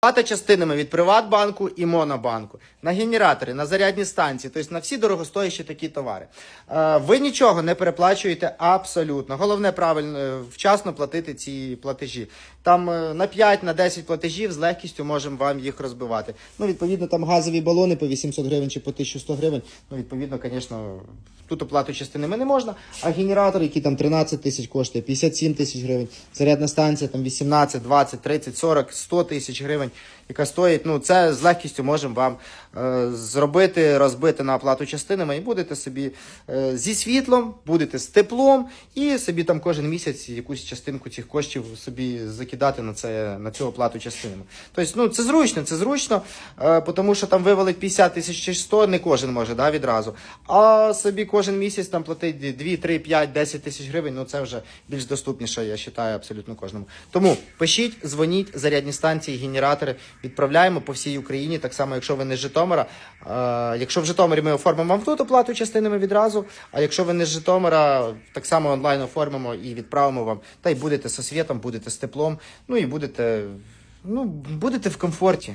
Плата частинами від Приватбанку і Монобанку на генератори, на зарядні станції, тобто на всі дорогостоящі такі товари. Е, Ви нічого не переплачуєте абсолютно. Головне правильно е, вчасно платити ці платежі. Там е, на 5 на 10 платежів з легкістю можемо вам їх розбивати. Ну, відповідно, там газові балони по 800 гривень чи по 1100 гривень. Ну, відповідно, звісно, тут оплату частинами не можна. А генератор, який там 13 тисяч коштує, 57 тисяч гривень, зарядна станція там 18, 20, 30, 40, 100 тисяч гривень, яка стоїть. Ну, це з легкістю можемо вам е, зробити, розбити на оплату частинами, і будете собі е, зі світлом, будете з теплом, і собі там кожен місяць якусь частинку цих коштів собі закидати на це на цю оплату частинами. Тобто, ну це зручно, це зручно, е, тому що там вивалить 50 тисяч чи 100, не кожен може да, відразу. А собі кожен місяць там платить 2, 3, 5, 10 тисяч гривень. Ну це вже більш доступніше, я вважаю, абсолютно кожному. Тому пишіть, дзвоніть, зарядні станції, генератори відправляємо по всій Україні. Так само, якщо ви не з Житомира. Е, якщо в Житомирі ми оформимо вам тут оплату частинами відразу. А якщо ви не з Житомира, так само онлайн оформимо і відправимо вам. Та й будете з освітом, будете з теплом. Ну і будете, ну, будете в комфорті.